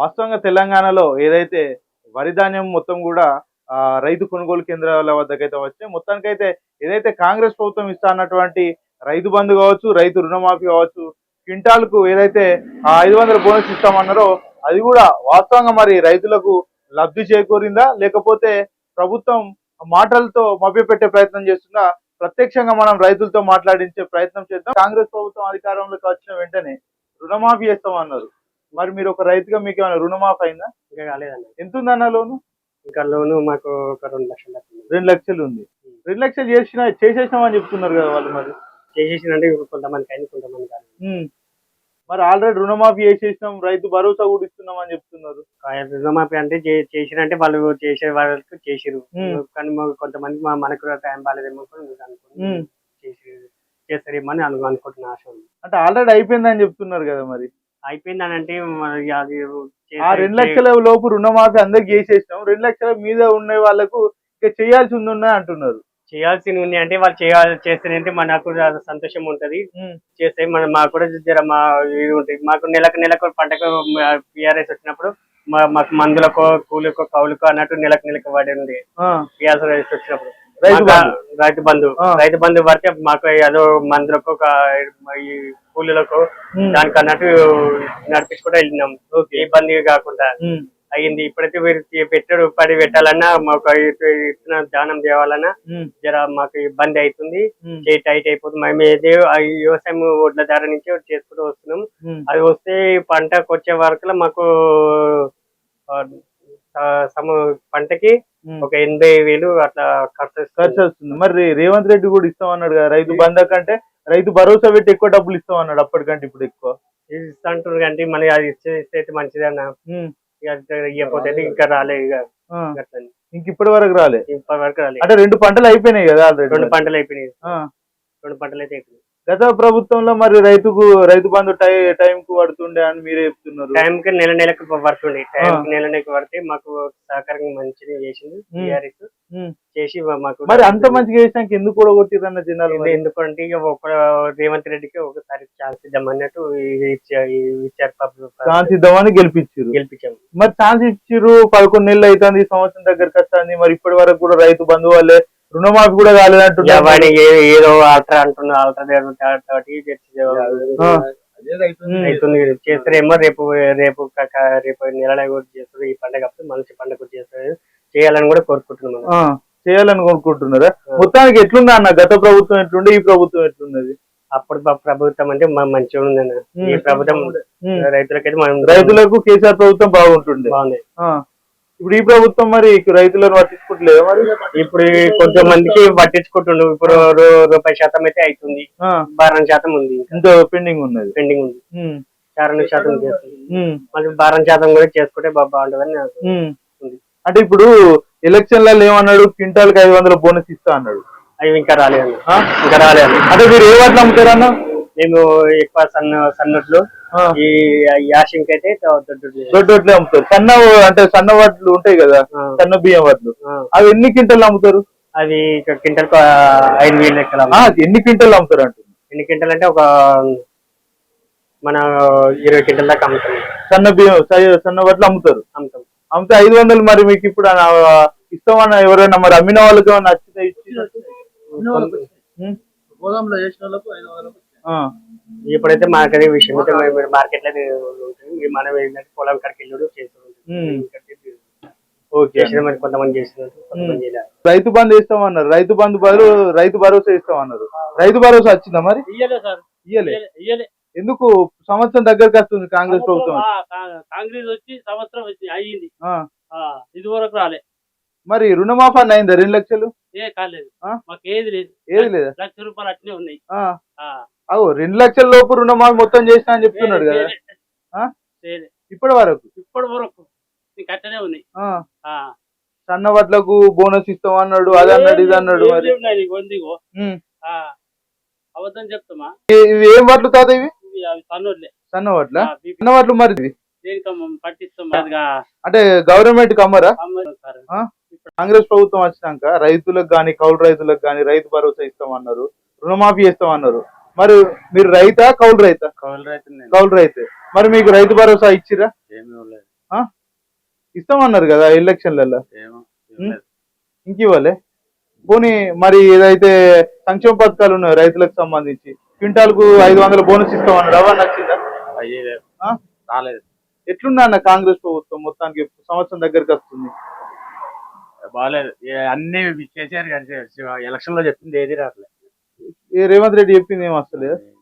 వాస్తవంగా తెలంగాణలో ఏదైతే వరి ధాన్యం మొత్తం కూడా రైతు కొనుగోలు కేంద్రాల వద్దకైతే వచ్చాయి మొత్తానికైతే ఏదైతే కాంగ్రెస్ ప్రభుత్వం ఇస్తా అన్నటువంటి రైతు బంధు కావచ్చు రైతు రుణమాఫీ కావచ్చు క్వింటాల్కు ఏదైతే ఐదు వందల బోనస్ ఇస్తామన్నారో అది కూడా వాస్తవంగా మరి రైతులకు లబ్ధి చేకూరిందా? లేకపోతే ప్రభుత్వం మాటలతో మభ్యపెట్టే ప్రయత్నం చేస్తుందా? ప్రత్యక్షంగా మనం రైతులతో మాట్లాడించే ప్రయత్నం చేద్దాం. కాంగ్రెస్ ప్రభుత్వం అధికారంలోకి వచ్చిన వెంటనే రుణమాఫీ చేస్తామన్నారు. మరి మీరు ఒక రైతుగా మీకు ఏమైనా రుణమాఫీ అయిందా? ఇంకా కాలేదండి. ఎంత ఉందన్న లోను? ఇంకా లోను మాకు ఒక రెండు లక్షల దాకా ఉంది. రెండు లక్షలు ఉంది. రెండు లక్షలు చేసిన చేసేసినామని చెప్తున్నారు కదా వాళ్ళు మరి. చేసేసినంటే ఇప్పుడు కొంతమందికి అయింది కొంతమంది ఉమ్. మరి ఆల్రెడీ రుణమాఫీ చేసేసినాం రైతు భరోసా కూడా ఇస్తున్నాం అని చెప్తున్నారు రుణమాఫీ అంటే చే- చేసిరంటే వాళ్ళు చేసే వాళ్ళకి చేసిరు. ఉమ్. కానీ మాకు కొంతమంది మా మనకు కూడా టైం బాగాలేదేమో అనుకుని ఉమ్. చేసి చేస్తారేమో అని అను అనుకుంటున్నా ఆశ ఉంది. అంటే ఆల్రెడీ అయిపోయిందని చెప్తున్నారు కదా మరి. అయిపోయింది అని అంటే మరి అది చేసే- ఆ రెండు లక్షల లోపు రుణమాఫీ అందరికి చేసేసినాం. రెండు లక్షల మీద ఉన్న వాళ్ళకు ఇక చేయాల్సి ఉంది అంటున్నారు. చేయాల్సింది ఉంది. అంటే వాళ్ళు చేయాలి చేస్తేనంటే మనకు సంతోషం ఉంటది. చేస్తే మన మాకు కూడా జర మా ఇది ఉంటుంది. మాకు నెలకు నెలకు పంటకు పిఆర్ఎస్ వచ్చినప్పుడు మా- మాకు మందులకో కూలికో కౌలుకో అన్నట్టు నెలకు నెలకు పడి ఉంది ఆ, పిఆర్ఎస్ వచ్చినప్పుడు. రైతు మాకు బంధు. రైతు బంధు. ఆ. రైతు బంధు పడితే మాకు ఏదో మందులకు ఒక ఈ కూలీలకు ఉమ్. దానికి అన్నట్టు నడిపించుకుంటూ వెళ్ళినాం ఇబ్బంది కాకుండా ఉమ్. అయ్యింది ఇప్పుడైతే వీరు పెట్టాడు పడి పెట్టాలన్నా మాకు ఇచ్చిన దానం తేవాలన్నా. జర మాకు ఇబ్బంది అవుతుంది. చేయి టైట్ అయిపోతుంది మేము ఏదో వ్యవసాయం ఒడ్ల ధర నుంచి చేసుకుంటూ వస్తున్నాం. అది వస్తే పంటకు వచ్చే వరకు మాకు సమ పంటకి. ఒక ఎనభై వేలు అట్లా ఖర్చు. ఖర్చు వస్తుంది. మరి రేవంత్ రెడ్డి కూడా ఇస్తామన్నాడు కదా రైతు బంధు కంటే రైతు భరోసా పెట్టి ఎక్కువ డబ్బులు ఇస్తామన్నాడు అప్పటికంటే ఇప్పుడు ఎక్కువ. ఇది ఇస్తా అంటున్నారు కానీ మళ్ళీ అది ఇచ్చే ఇస్తే అయితే మంచిది అన్న. ఇవ్వకపోతే ఇంకా రాలే ఇక. ఇంక ఇప్పటి వరకు రాలే. ఇప్పటి వరకు రాలే. అంటే రెండు పంటలు అయిపోయినాయి కదా రెండు పంటలు అయిపోయినాయి. రెండు పంటలు అయితే అయిపోయినాయి. గత ప్రభుత్వంలో మరి రైతుకు రైతు బంధు టై టైం కు పడుతుండే అని మీరే చెప్తున్నారు. టైం కి నెల నెలకు పడుతుంది టైం కి నెల నెలకు పడితే మాకు సహకారంగా మంచిగా చేసింది. టీఆర్ఎస్. చేసి మాకు మరి అంత మంచిగా చేసినాక ఎందుకు కూడా కొట్టిరన్న జనాలు? ఎందుకంటే ఇక ఒక రేవంత్ రెడ్డికి ఒకసారి ఛాన్స్ ఇద్దామన్నట్టు ఇది ఇచ్చా- ఇది ఇచ్చారు ఛాన్స్ ఇద్దామని గెలిపించారు గెలిపించాము. మరి ఛాన్స్ ఇచ్చిర్రు పదకొండు నెలలు అవుతుంది ఈ సంవత్సరం దగ్గరకు వస్తుంది. మరి ఇప్పటి వరకు కూడా రైతు బంధు వాళ్ళే రుణమాఫీ కూడా ఏ- ఏదో ఆల్టర్ అంటున్నా ఆల్టర్ చేస్తారేమో రేపు రేపు కాక రేపు నెలలో కూడా చేస్తారు. ఈ పండగ అప్పుడు మంచి పండగ కూడా చేస్తారు. చేయాలని కూడా కోరుకుంటున్నాం ఆ, చేయాలని కోరుకుంటున్నారా. మొత్తానికి ఎట్లుందా అన్న? గత ప్రభుత్వం ఎట్లుండే ఈ ప్రభుత్వం ఎట్లున్నది? అప్పుడు ప్ర- ప్రభుత్వం అంటే మంచిగా ఉందన్న. ఈ. ప్రభుత్వం. రైతులకైతే మనం రైతులకు కేసీఆర్ ప్రభుత్వం బాగుంటుండే. బాగుంది. ఆ. ఇప్పుడు ఈ ప్రభుత్వం మరి రైతులను పట్టించుకోవట్లేదా మరి? ఇప్పుడు కొంచెం మందికి పట్టించుకుంటుండు. ఇప్పుడు రూపాయి శాతం అయితే అవుతుంది బారం శాతం ఉంది ఇంకా. పెండింగ్ ఉన్నది. పెండింగ్ ఉంది. చారణి శాతం చేస్తుంది. మళ్ళీ బారం శాతం కూడా చేసుకుంటే బాగుంటుందని అంటే ఇప్పుడు ఎలక్షన్లలో ఏమన్నాడు? క్వింటాల్కి ఐదు వందల బోనస్ ఇస్తా అన్నాడు. అవి ఇంకా రాలేదు? ఇంకా రాలేదు అంటే మీరు ఏ వాటిని అమ్ముతారన్న మేము ఎక్కువ సన్న సన్నట్లు. ఈ యాషింగ్ అయితే దొడ్డు దొడ్డు వడ్లే అమ్ముతారు సన్న అంటే సన్న వడ్లు ఉంటాయి కదా. సన్న బియ్యం వడ్లు. అవి ఎన్ని క్వింటల్ అమ్ముతారు అది క్వింటల్ ఐదు వేలు లెక్కల ఎన్ని క్వింటల్ అమ్ముతారు అంటుంది ఎన్ని క్వింటల్ అంటే ఒక మన ఇరవై క్వింటల్ దాకా అమ్ముతాం సన్న బియ్యం సన్న వడ్లు అమ్ముతారు అమ్ముతాం అమ్మితే ఐదు వందలు మరి మీకు ఇప్పుడు ఇస్తామన్న ఎవరైనా మరి అమ్మిన వాళ్ళకి ఏమన్నా నచ్చితే ఇచ్చి? గోదాంలో చేసిన వాళ్ళకు ఐదు వందలకు. ఇప్పుడైతే మాకు అదే విషయం. అయితే మేము మార్కెట్లో ఉంటుంది మనం ఏంటంటే పొలం కాడికి ఓకే. కొంతమంది చేస్తున్నారు. రైతు బంధు ఇస్తామన్నారు రైతు బంధు బదులు రైతు భరోసా ఇస్తామన్నారు రైతు భరోసా వచ్చిందా మరి? ఇయ్యలే సార్. ఇయ్యలే. ఇయ్యలే- ఇయ్యలే. ఎందుకు? సంవత్సరం దగ్గరకు వస్తుంది కాంగ్రెస్ ప్రభుత్వం. కాంగ్రెస్ వచ్చి సంవత్సరం వచ్చి అయ్యింది. ఇది వరకు రాలే. మరి రుణమాఫీ అయిందా రెండు లక్షలు? ఏ కాలేదు? మాకు ఏది లేదు. ఏది లేదా? లక్ష రూపాయలు అట్నే ఉన్నాయి. ఆ. ఆ, అవు రెండు లక్షల లోపు రుణమాఫీ మొత్తం చేసినా అని చెప్తున్నాడు కదా. ఇప్పటి వరకు? ఇప్పటి వరకు. అట్టనే ఉన్నాయి. సన్న వడ్లకు బోనస్ ఇస్తాం అన్నాడు అది అన్నాడు ఇది అన్నాడు అబద్ధం చెప్తామా? ఇవి ఏం వడ్లు కాదు ఇవి? సన్న వడ్ల? సన్న వడ్లు మరి అంటే గవర్నమెంట్ కమ్మరా. కాంగ్రెస్ ప్రభుత్వం వచ్చినాక రైతులకు గాని కౌలు రైతులకు గాని రైతు భరోసా ఇస్తామన్నారు రుణమాఫీ ఇస్తామన్నారు మరి మీరు రైతా కౌలు రైతా? కౌలు రైతు కౌలు రైతే. మరి మీకు రైతు భరోసా ఇచ్చిరా ఇస్తామన్నారు కదా ఎలక్షన్లలో? ఇంక ఇవ్వలే పోనీ మరి ఏదైతే సంక్షేమ పథకాలు ఉన్నాయో రైతులకు సంబంధించి క్వింటాల్కు ఐదు వందల బోనస్ ఇస్తామన్నారు. అవన్నీ నచ్చిందా? రాలేదు. ఎట్లున్నా అన్న కాంగ్రెస్ ప్రభుత్వం మొత్తానికి సంవత్సరం దగ్గరికి వస్తుంది? బాగాలేదు అన్ని గారు ఎలక్షన్లో చెప్పింది ఏది రావట్లేదు. ఏ రేవంత్ రెడ్డి చెప్పింది ఏం వస్తలేదు